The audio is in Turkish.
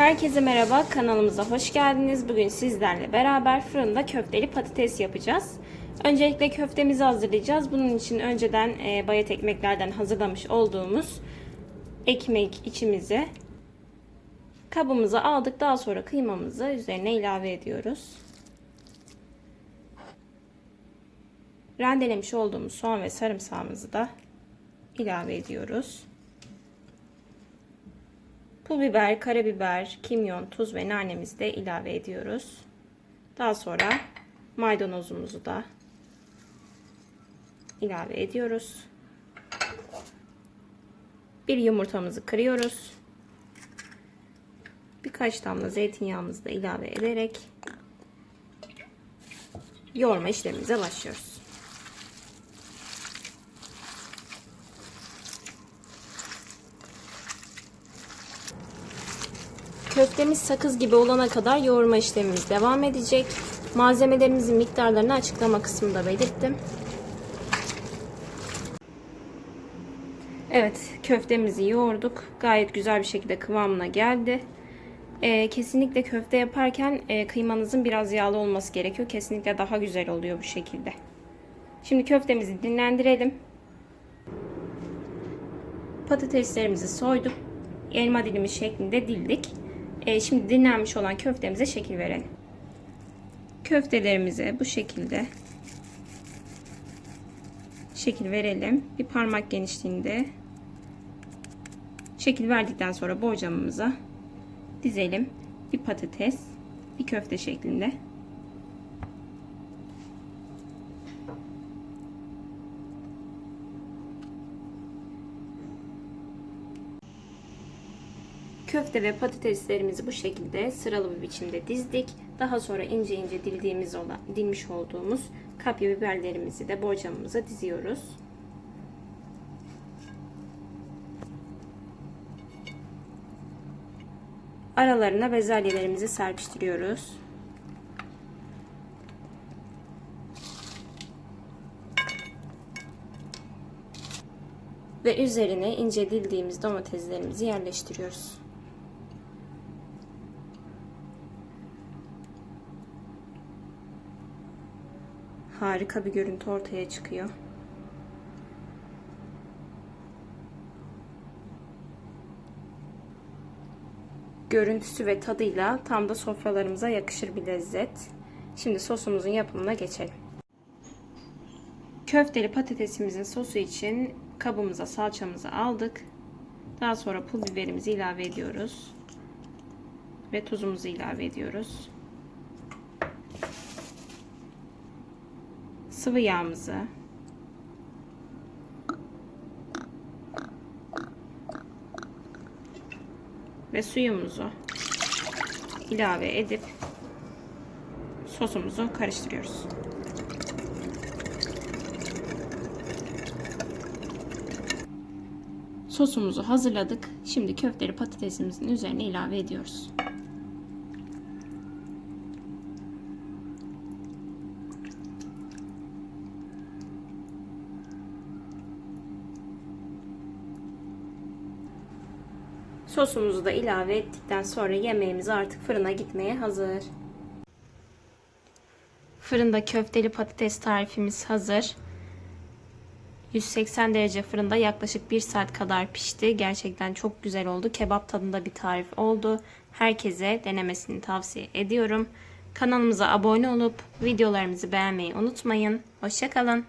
Herkese merhaba, kanalımıza hoş geldiniz. Bugün sizlerle beraber fırında köfteli patates yapacağız. Öncelikle köftemizi hazırlayacağız. Bunun için önceden e, bayat ekmeklerden hazırlamış olduğumuz ekmek içimizi kabımıza aldık. Daha sonra kıymamızı üzerine ilave ediyoruz. Rendelemiş olduğumuz soğan ve sarımsağımızı da ilave ediyoruz. Pul biber, karabiber, kimyon, tuz ve nanemizi de ilave ediyoruz. Daha sonra maydanozumuzu da ilave ediyoruz. Bir yumurtamızı kırıyoruz. Birkaç damla zeytinyağımızı da ilave ederek yoğurma işlemimize başlıyoruz. Köftemiz sakız gibi olana kadar yoğurma işlemimiz devam edecek. Malzemelerimizin miktarlarını açıklama kısmında belirttim. Evet, köftemizi yoğurduk. Gayet güzel bir şekilde kıvamına geldi. Ee, kesinlikle köfte yaparken e, kıymanızın biraz yağlı olması gerekiyor. Kesinlikle daha güzel oluyor bu şekilde. Şimdi köftemizi dinlendirelim. Patateslerimizi soyduk. Elma dilimi şeklinde dildik. E, şimdi dinlenmiş olan köftemize şekil verelim. Köftelerimize bu şekilde şekil verelim. Bir parmak genişliğinde şekil verdikten sonra borcamımıza dizelim. Bir patates, bir köfte şeklinde. Köfte ve patateslerimizi bu şekilde sıralı bir biçimde dizdik. Daha sonra ince ince dildiğimiz olan, dilmiş olduğumuz kapya biberlerimizi de borcamımıza diziyoruz. Aralarına bezelyelerimizi serpiştiriyoruz. Ve üzerine ince dildiğimiz domateslerimizi yerleştiriyoruz. Harika bir görüntü ortaya çıkıyor. Görüntüsü ve tadıyla tam da sofralarımıza yakışır bir lezzet. Şimdi sosumuzun yapımına geçelim. Köfteli patatesimizin sosu için kabımıza salçamızı aldık. Daha sonra pul biberimizi ilave ediyoruz. Ve tuzumuzu ilave ediyoruz. Sıvı yağımızı ve suyumuzu ilave edip sosumuzu karıştırıyoruz. Sosumuzu hazırladık. Şimdi köfteli patatesimizin üzerine ilave ediyoruz. Sosumuzu da ilave ettikten sonra yemeğimiz artık fırına gitmeye hazır. Fırında köfteli patates tarifimiz hazır. 180 derece fırında yaklaşık 1 saat kadar pişti. Gerçekten çok güzel oldu. Kebap tadında bir tarif oldu. Herkese denemesini tavsiye ediyorum. Kanalımıza abone olup videolarımızı beğenmeyi unutmayın. Hoşçakalın.